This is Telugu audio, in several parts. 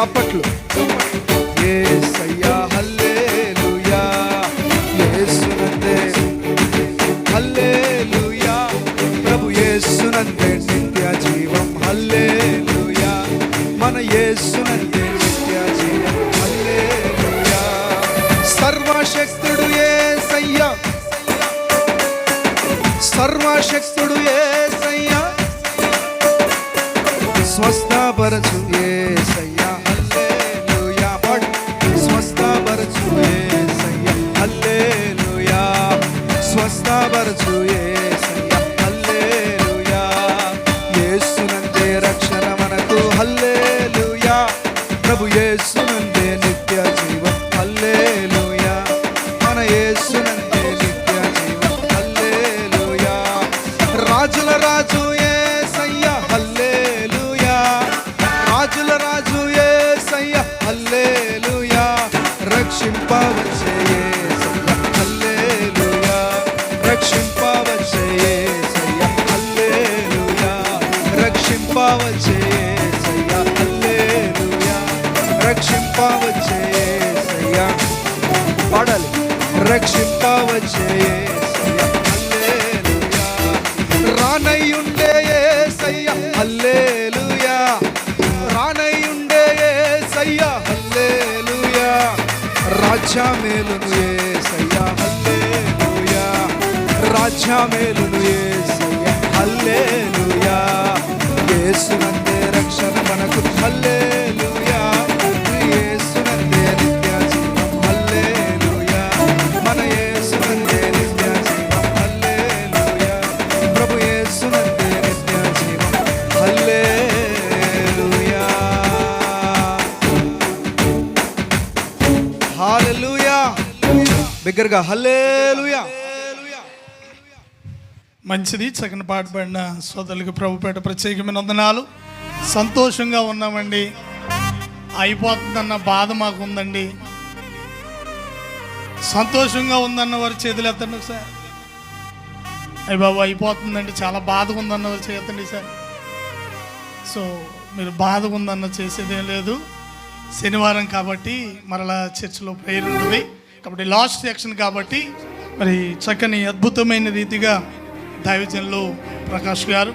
చప్పట్లు. యేసయ్య హల్లెలూయా. యేసునందే. హల్లెలూయా. ప్రభు యేసునందే నిత్య జీవం. హల్లెలూయా. మన యేసునందే నిత్య జీవం. హల్లెలూయా. సర్వశక్తుడు యేసయ్యా. సర్వశక్తుడు యేసయ్యా. స్వస్థపరచు యేసయ్యా. స్వస్థపరచు యేసయ్యా యేసునందే రక్షణ మనకు. హల్లెలూయా. ప్రభు యేసునందే నిత్య జీవం హల్లెలూయా. మన యేసునందే నిత్య జీవం హల్లెలూయా. రాజుల రాజు యేసయ్యా హల్లెలూయా. రాజుల రాజు యేసయ్యా హల్లెలూయా. రక్షింపవచ్చే రక్షింపవచ్చే యేసయ్యా హల్లెలూయా. రక్షింపవచ్చే యేసయ్యా హల్లెలూయా. రక్షింపవచ్చే యేసయ్యా పాడాలి. రక్షింపవచ్చే యేసయ్యా హల్లెలూయా. రానయ్యుండే యేసయ్యా హల్లెలూయా. రానయ్యుండే యేసయ్యా హల్లెలూయా. రాజ్యమేలును యేసయ్యా రాజ్యమేలును యేసయ్యా హల్లెలూయా. యేసునందే రక్షణ మనకు హల్లేలుయా. యేసునందే నిత్య జీవం హల్లేలుయా. మన యేసునందే నిత్య జీవం హల్లేలుయా. ప్రభు యేసునందే నిత్య జీవం హల్లేలుయా. హల్లెలూయా బిగ్గరగా హల్లే మంచిది చక్కని పాట పాడిన సోదరులకు ప్రభుపేట ప్రత్యేకమైన వందనాలు. సంతోషంగా ఉన్నామండి. అయిపోతుందన్న బాధ మాకు ఉందండి సంతోషంగా ఉందన్న వారు చేతులు ఎత్తండి సార్ అయ్యి బాబు అయిపోతుందండి. చాలా బాధగా ఉందన్న వారు చేతండి సార్. సో మీరు బాధగా ఉందన్న చేసేదేం లేదు. శనివారం కాబట్టి మరలా చర్చిలో ప్రేయర్ ఉంటుంది. కాబట్టి లాస్ట్ సెక్షన్ కాబట్టి మరి చక్కని అద్భుతమైన రీతిగా దైవజనులు ప్రకాష్ గారు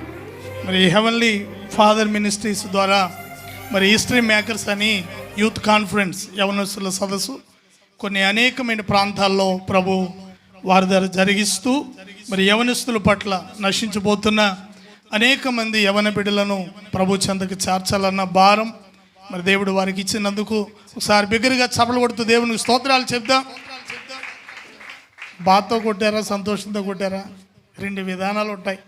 మరి హెవెన్లీ ఫాదర్ మినిస్ట్రీస్ ద్వారా మరి హిస్టరీ మేకర్స్ అని యూత్ కాన్ఫరెన్స్ యవనస్తుల సదస్సు కొన్ని అనేకమైన ప్రాంతాల్లో ప్రభు వారి ద్వారా జరిగిస్తూ మరి యవనస్తుల పట్ల నశించబోతున్న అనేక మంది యవన బిడ్డలను ప్రభు చెందకు చేర్చాలన్న భారం మరి దేవుడు వారికి ఇచ్చినందుకు ఒకసారి బిగ్గరగా చపలు కొడుతూ దేవునికి స్తోత్రాలు చెప్దాం. బాధతో కొట్టారా? సంతోషంతో కొట్టారా? రెండు విధానాలు ఉంటాయి.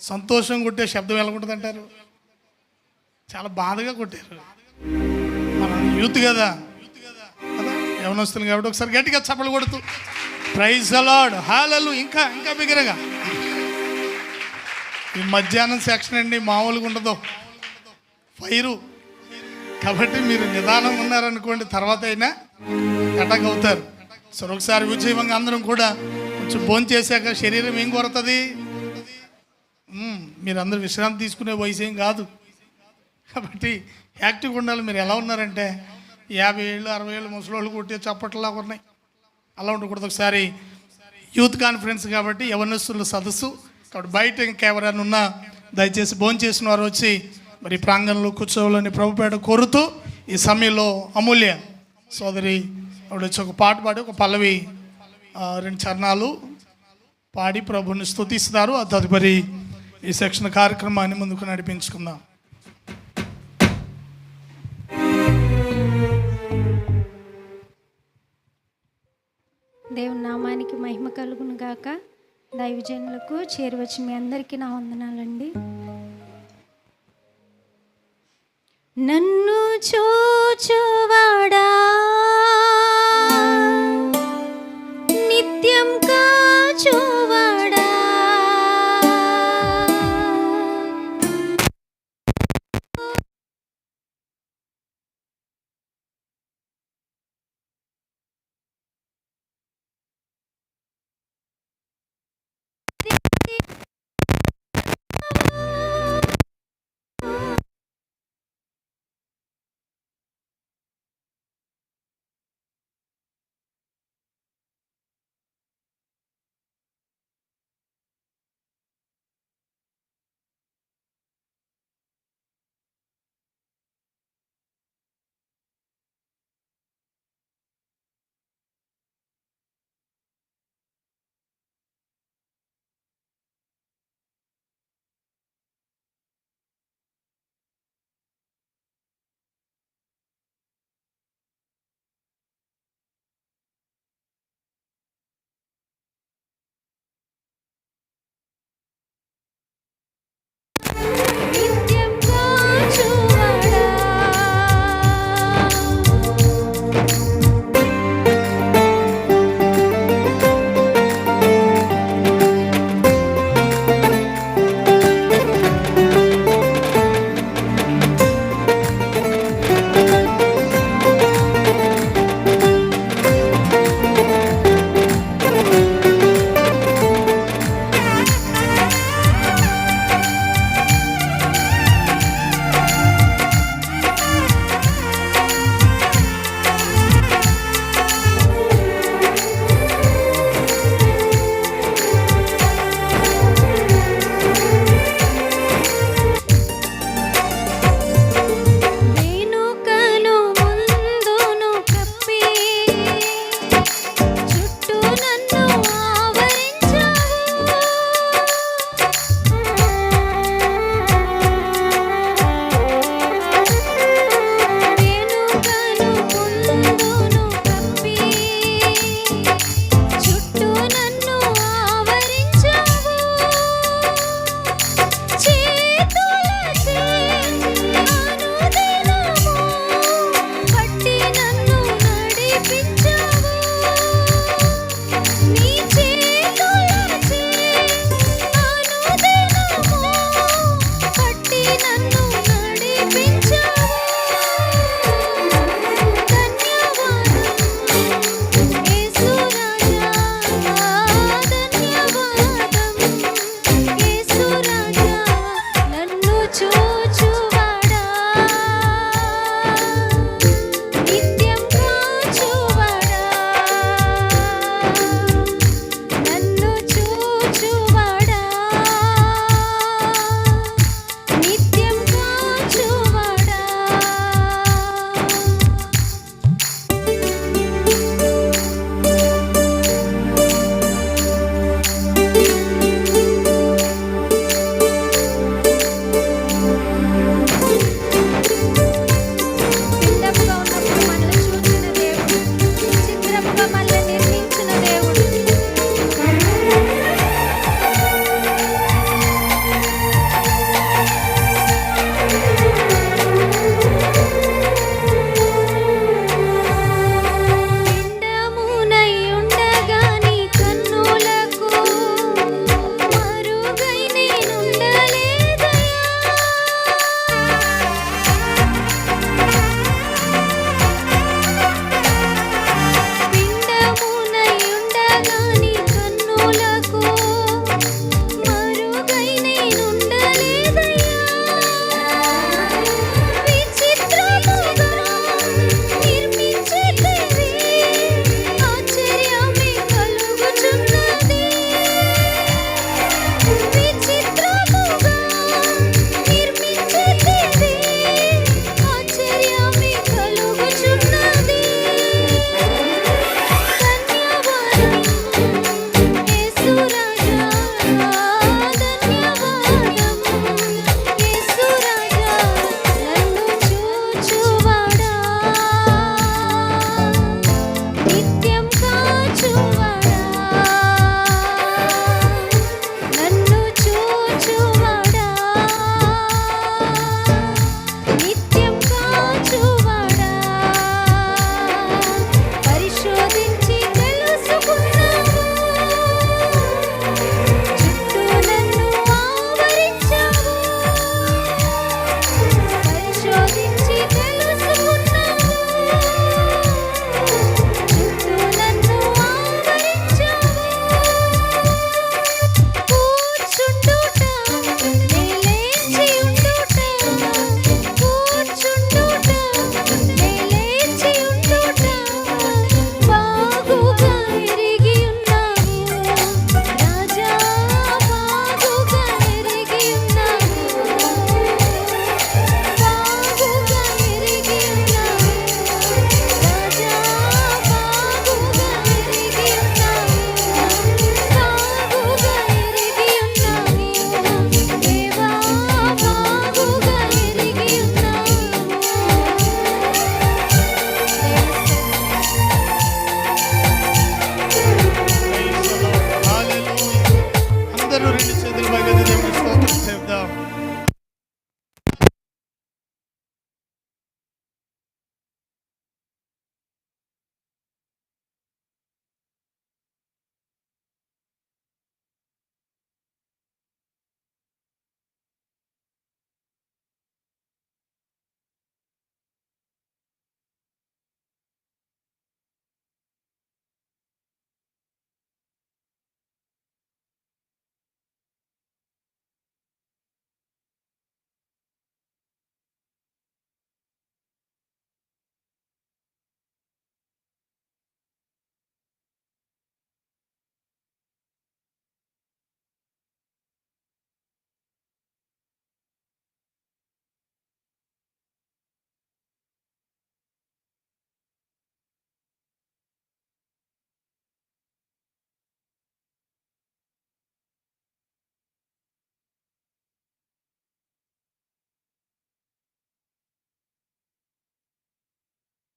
సంతోషం కొట్టే శబ్దం ఎలా ఉంటుంది అంటారు? చాలా బాధగా కొట్టారు. మన యూత్ కదా. కదా? యవనస్తులు కాబట్టి ఒకసారి గట్టిగా చప్పలు కొడుతూ. ప్రైజ్ అలాడ్ హాలలు ఇంకా ఇంకా బిగ్గరగా. ఈ మధ్యాహ్నం సెక్షన్ అండి మామూలుగా ఉండదు. ఫైరు కాబట్టి మీరు నిదానం ఉన్నారనుకోండి తర్వాత అయినా అటాక్ అవుతారు. సరే ఒకసారి ఉద్యమంగా అందరం కూడా కొంచెం భోజనం చేశాక శరీరం ఏం కొరతది? మీరందరూ విశ్రాంతి తీసుకునే వయసు ఏం కాదు. కాబట్టి యాక్టివ్గా ఉండాలి. మీరు ఎలా ఉన్నారంటే యాభై ఏళ్ళు అరవై ఏళ్ళు ముసలోళ్ళు కొట్టే చప్పట్లా ఉన్నాయి. అలా ఉండకూడదు. ఒకసారి యూత్ కాన్ఫరెన్స్ కాబట్టి యవనస్తుల సదస్సు. కాబట్టి బయట ఇంకెవరైనా ఉన్నా దయచేసి భోజనం చేసిన వారు వచ్చి మరి ప్రాంగణంలో కూర్చోవాలని ప్రభుపేట కోరుతూ ఈ సమయంలో అమూల్య సోదరి ఆవిడ వచ్చి ఒక పాట పాడి ఒక పల్లవి రెండు చరణాలు పాడి ప్రభుని స్థుతిస్తారు ఆ తదుపరి ఈ సెక్షన్ కార్యక్రమాన్ని ముందుకు నడిపించుకుందాం. దేవుని నామానికి మహిమ కలుగును గాక. దైవజనులకు చేరువచ్చిన మీ అందరికీ నా వందనాలండి. నన్ను చూచువాడా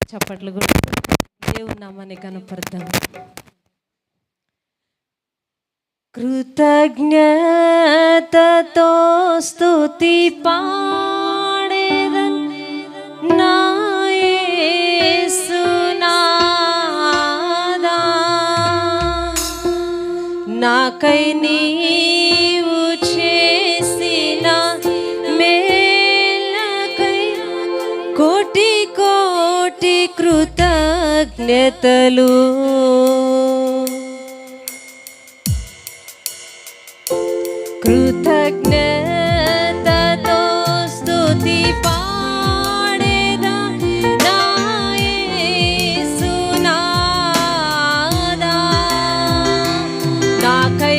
చప్పట్లు కూడా దేవుని నామాన్ని కనపడతాం కృతజ్ఞతతో స్తుతి పాడేదన్ నా నాకై నీ ధన్యతలు కృతజ్ఞతతో స్తుతి పాడేదా నాకై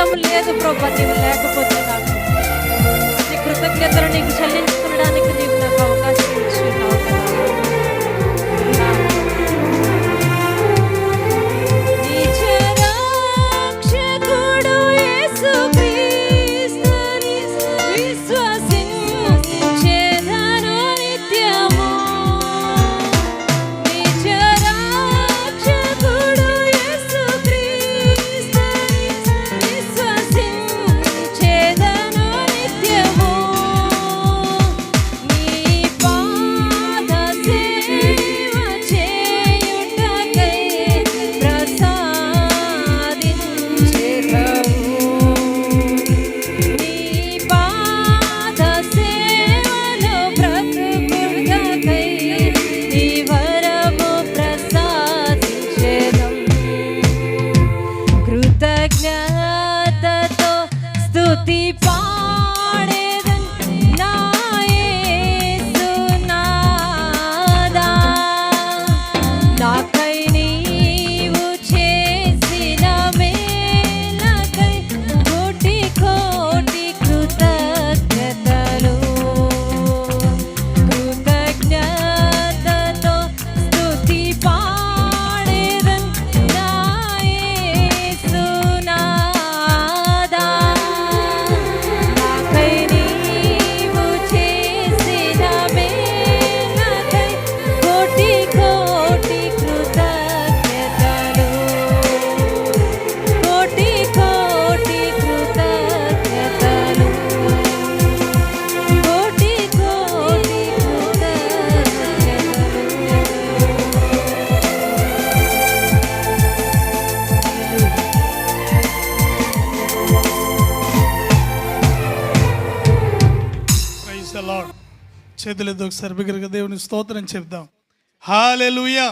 జీవితం లేదు ప్రభా నీవు లేకపోతే నాకు నీ కృతజ్ఞతలు నీకు చెల్లించుకోవడానికి చేతులెద్దు ఒకసారి బిగ్గరగా దేవుని స్తోత్రం చెప్దాం. హాలెలుయా.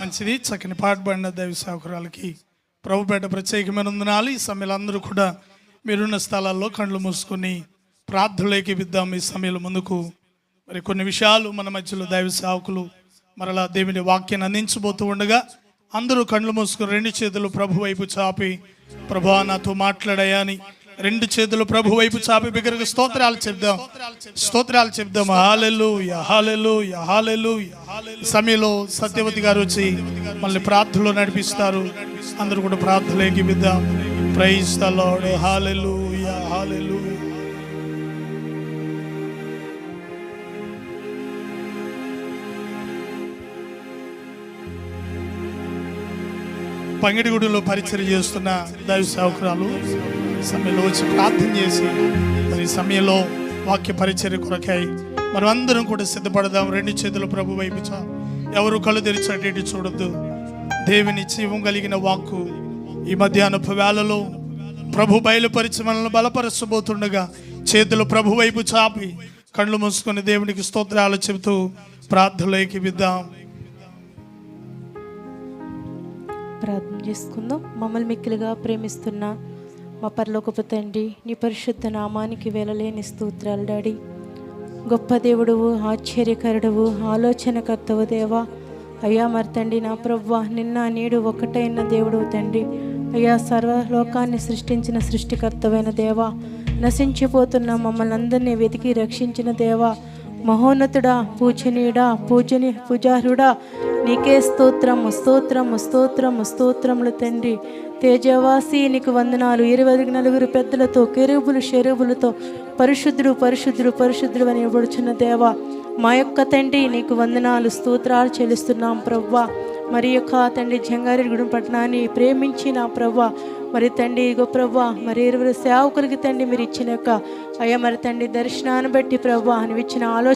మంచిది చక్కని పాట పడిన దైవ సాకురాలకి ప్రభుపేట ప్రత్యేకమైన ఉందనాలు ఈ సమయంలో అందరూ కూడా మీరున్న స్థలాల్లో కళ్ళు మూసుకొని ప్రార్థనలోకి విద్దాం ఈ సమయంలో ముందుకు మరి కొన్ని విషయాలు మన మధ్యలో దైవ సేవకులు మరలా దేవుని వాక్యాన్ని అందించబోతూ ఉండగా అందరూ కళ్ళు మూసుకుని రెండు చేతులు ప్రభు వైపు చాపి ప్రభా నాతో మాట్లాడాయా అని రెండు చేతులు ప్రభు వైపు చాపి బిగ్గరగా స్తోత్రాలు చెప్దాం. స్తోత్రాలు చెప్దాం. హాలెలు యహాలెలు యహాలెలు సమయంలో సత్యవతి గారు వచ్చి మళ్ళీ ప్రార్థనలో నడిపిస్తారు. అందరూ కూడా ప్రార్థనలు విద్దాం ప్రైజ్ ద హాలెలు హాలెలు పంగిడిగుడిలో పరిచయం చేస్తున్న దైవ సేవకురాలు సమయంలో వచ్చి ప్రార్థన చేసి మరి సమయంలో వాక్య పరిచర్య కొరకాయి మనం అందరం కూడా సిద్ధపడదాం. రెండు చేతులు ప్రభు వైపు చా- ఎవరు కళ్ళు తెరిచేటి చూడద్దు. దేవుని జీవం కలిగిన వాక్కు ఈ మధ్యాహ్నపు వేళలో ప్రభు బయలుపరిచి మనల్ని బలపరచబోతుండగా చేతులు ప్రభు వైపు చాపి కళ్ళు మూసుకొని దేవునికి స్తోత్రాలు చెబుతూ ప్రార్థనలోకి విద్దాం. ప్రార్థన చేసుకుందాం మమ్మల్ని మిక్కిలిగా ప్రేమిస్తున్న మా పరలోకపు తండ్రి నీ పరిశుద్ధ నామానికి వెళ్ళలేని స్తోత్రాలు డాడీ. గొప్ప దేవుడువు ఆశ్చర్యకరుడువు ఆలోచనకర్తవు దేవా. అయ్యా మరి తండ్రి నా ప్రవ్వ నిన్న నేడు ఒకటైన దేవుడు తండ్రి. అయ్యా సర్వలోకాన్ని సృష్టించిన సృష్టికర్తవైన దేవా. నశించిపోతున్న మమ్మల్ని అందరినీ వెతికి రక్షించిన దేవా. మహోన్నతుడా పూజనీయుడా పూజని పూజారుడా నీకే స్తోత్రము స్తోత్రము స్తోత్రము స్తోత్రములు తండ్రి. తేజవాసి నీకు వందనాలు. ఇరవై నలుగురు పెద్దలతో కెరుబులు షెరుబులతో పరిశుద్ధుడు పరిశుద్ధుడు పరిశుద్ధుడు అని ఇవ్వబడుచున్న దేవ మా యొక్క తండ్రి నీకు వందనాలు స్తోత్రాలు చెల్లిస్తున్నాం ప్రవ్వా. మరి యొక్క తండ్రి జంగారి గుడి పట్టణాన్ని ప్రేమించిన ప్రవ్వా. మరి తండ్రి ఇగో ప్రవ్వా మరి ఇరువురు సేవకులకి తండ్రి మీరు ఇచ్చిన యొక్క అయ్యా మరి తండ్రి దర్శనాన్ని బట్టి ప్రవ్వా అని ఇచ్చిన ఆలోచన